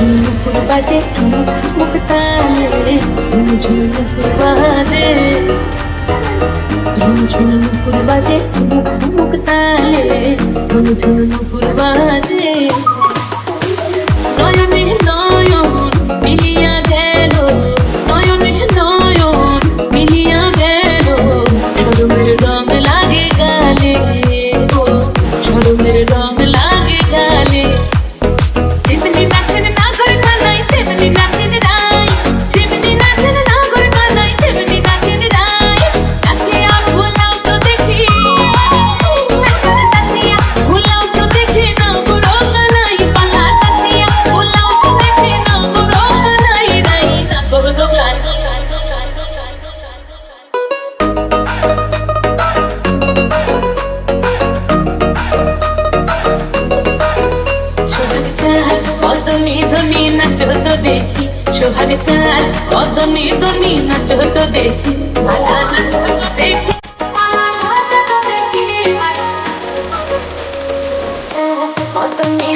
ঝুমুর বাজে ঠুমুক মুক্তানে ঝুমুর বাজে। ঝুমুর বাজে ঠুমুক মুক্তানে ঝুমুর বাজে। সোহাগ চার কদমে দমে নাচ তো দেখি মালা নাচো তো দেখি কদমে